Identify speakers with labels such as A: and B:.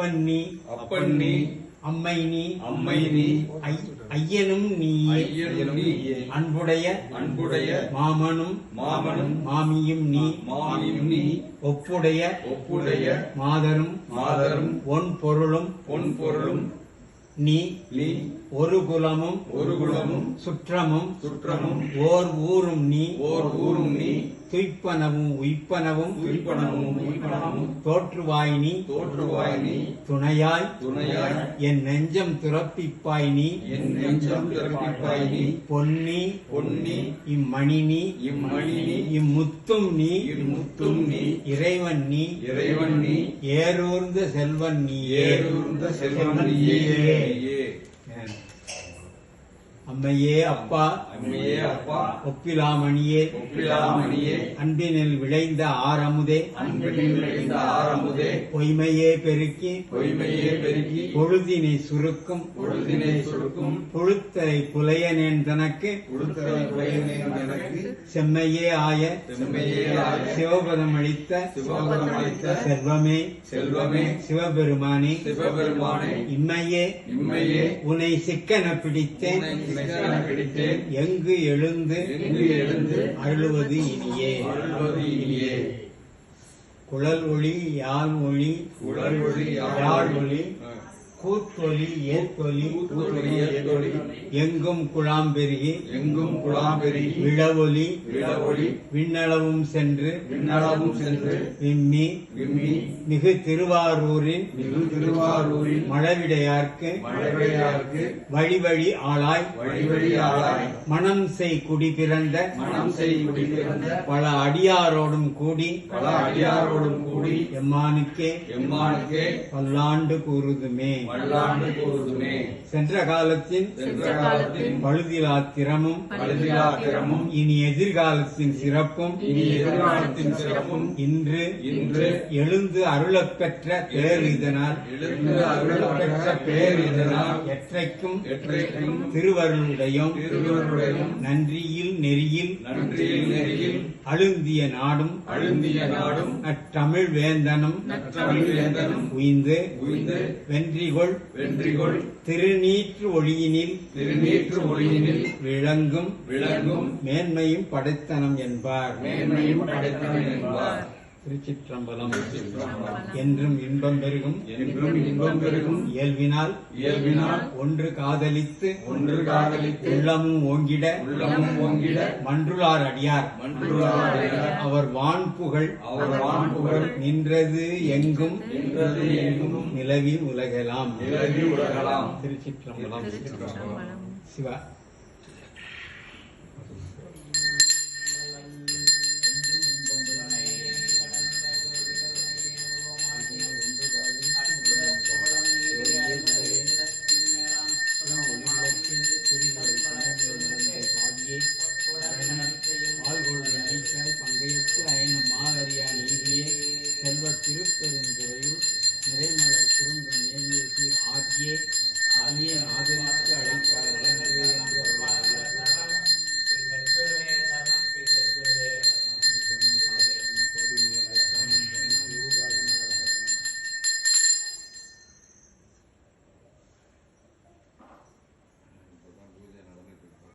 A: அப்பன் நீ
B: அப்பன் நீ
A: அம்மை நீ
B: அம்மை நீ.
A: ஐயனும் நீயே அன்புடைய
B: அன்புடைய.
A: மாமனும்.
B: மாமனும்.
A: மாமியும் நீ.
B: மாமியும் நீ.
A: ஒப்புடைய
B: ஒப்புடைய.
A: மாதரும்.
B: மாதரும்.
A: ஒன் பொருளும்.
B: பொன் பொருளும்.
A: நீ.
B: நீ.
A: ஒரு குலமும்.
B: ஒரு குலமும்.
A: சுற்றமும்.
B: சுற்றமும்.
A: ஓர் ஊரும் நீ.
B: ஓர் ஊரும் நீ.
A: துய்ப்பனவும் உய்ப்பனவும்
B: உயிர்ப்பனமும் உயிர்ப்பனமும்
A: தோற்றுவாய் நீ.
B: தோற்றுவாய் நீ.
A: துணையாய்.
B: துணையாய்.
A: என் நெஞ்சம் துறப்பிப்பாய் நீ.
B: என் நெஞ்சம் திறப்பிப்பாய் நீ.
A: பொன்னி.
B: பொன்னி.
A: இம்மணி நீ.
B: இம்மணி நீ.
A: இம்முத்தும் நீ.
B: இம்முத்தும் நீ.
A: இறைவன் நீ.
B: இறைவன் நீ.
A: ஏரூர்ந்த செல்வன் நீயே.
B: ஏறுந்த செல்வம் நீயே. நீயே.
A: அம்மையே அப்பா
B: அம்மையே அப்பா
A: ஒப்பிலாமணியே
B: ஒப்பிலாமணியே
A: அன்பினில் விளைந்த ஆரமுதே
B: அன்பினில் விளைந்த ஆரமுதே
A: பொய்மையே பெருக்கி
B: பொய்மையே பெருகி
A: பொழுதினை சுருக்கும்
B: பொழுதினை சுருக்கும்
A: புழுத்தரை புலையனேன் தனக்கு
B: உடுத்தலை குறையினேன் எனக்கு
A: செம்மையே ஆய
B: செம்மையே ஆய
A: சிவபதம் அளித்த
B: சிவபதம் அளித்த
A: செல்வமே
B: செல்வமே
A: சிவபெருமானே
B: சிவபெருமானே
A: இம்மையே
B: இம்மையே
A: உன்னை சிக்கன பிடித்தேன்
B: பிடித்தேன்
A: எங்கு எழுந்து
B: எங்கு எழுந்து
A: அருளுவது இனியே.
B: அருள்வது இனியே.
A: குழல் ஒளி யாழ் ஒளி
B: உடல் ஒளி
A: யாழ் ஒளி கூத்தொலி ஏத்தொலி
B: கூத்தொலி ஏதொலி
A: எங்கும் குழாம் பெருகி
B: எங்கும் குழாம் பெருகி
A: விழவொலி.
B: விழவொளி
A: விண்ணளவும் சென்று
B: விண்ணளவும் சென்று.
A: விம்மி
B: விம்மி.
A: மிகு திருவாரூரின்
B: மிகு திருவாரூரில்.
A: மழவிடையார்க்கு
B: மழவையாருக்கு
A: வழி வழி ஆளாய்
B: வழி வழியாளாய்
A: மனம் செய் குடி பிறந்த
B: மனம் செய் பிறந்த.
A: பல அடியாரோடும் கூடி
B: பல அடியாரோடும் கூடி.
A: எம்மானுக்கே
B: எம்மானுக்கே.
A: பல்லாண்டு கூறுதுமே.
B: சென்ற காலத்தின்
A: பழுதிலா திறமும்
B: பழுதிலா திறமும்
A: இனி எதிர்காலத்தின் சிறப்பும்
B: இனி எதிர்காலத்தின் சிறப்பும்
A: இன்று
B: இன்று
A: எழுந்து அருளப் பெற்ற பேர் இதனால்
B: எழுந்து அருளப் பெற்ற பேர் இதனால்
A: எற்றைக்கும்
B: எற்றைக்கும்
A: திருவருளுடையும்
B: திருவருடையும்
A: நன்றியில் நெறியில்
B: நன்றியில் நெறியில்
A: அழுந்திய நாடும்
B: அழுந்திய நாடும்
A: அத்தமிழ் வேந்தனும்
B: நற்றமிழ் வேந்தனும்
A: உய்ந்து
B: உய்ந்து
A: வென்றிகொள்
B: வென்றிகொள்
A: திருநீற்று ஒளியினில்
B: திருநீற்று ஒளியினில்
A: விளங்கும்
B: விளங்கும்
A: மேன்மையும் படைத்தனம் என்பார்.
B: மேன்மையும் படைத்தவன் என்பார்.
A: திருச்சிற்றம்பலம் என்றும் இன்பம் பெருகும்.
B: என்றும் இன்பம் பெருகும்.
A: இயல்பினால்
B: இயல்பினால்
A: ஒன்று காதலித்து
B: ஒன்று காதலித்து
A: உள்ளமும் ஓங்கிட
B: உள்ளமும் ஓங்கிட
A: மன்றுளார் அடியார்.
B: மன்றுளார்
A: அவர் வான்புகழ்
B: அவர் வான்புகழ்
A: நின்றது எங்கும்
B: நின்றது எங்கும்
A: நிலவி உலகெல்லாம்
B: நிலவி உலகலாம்.
A: திருச்சிற்றம்பலம். சிவா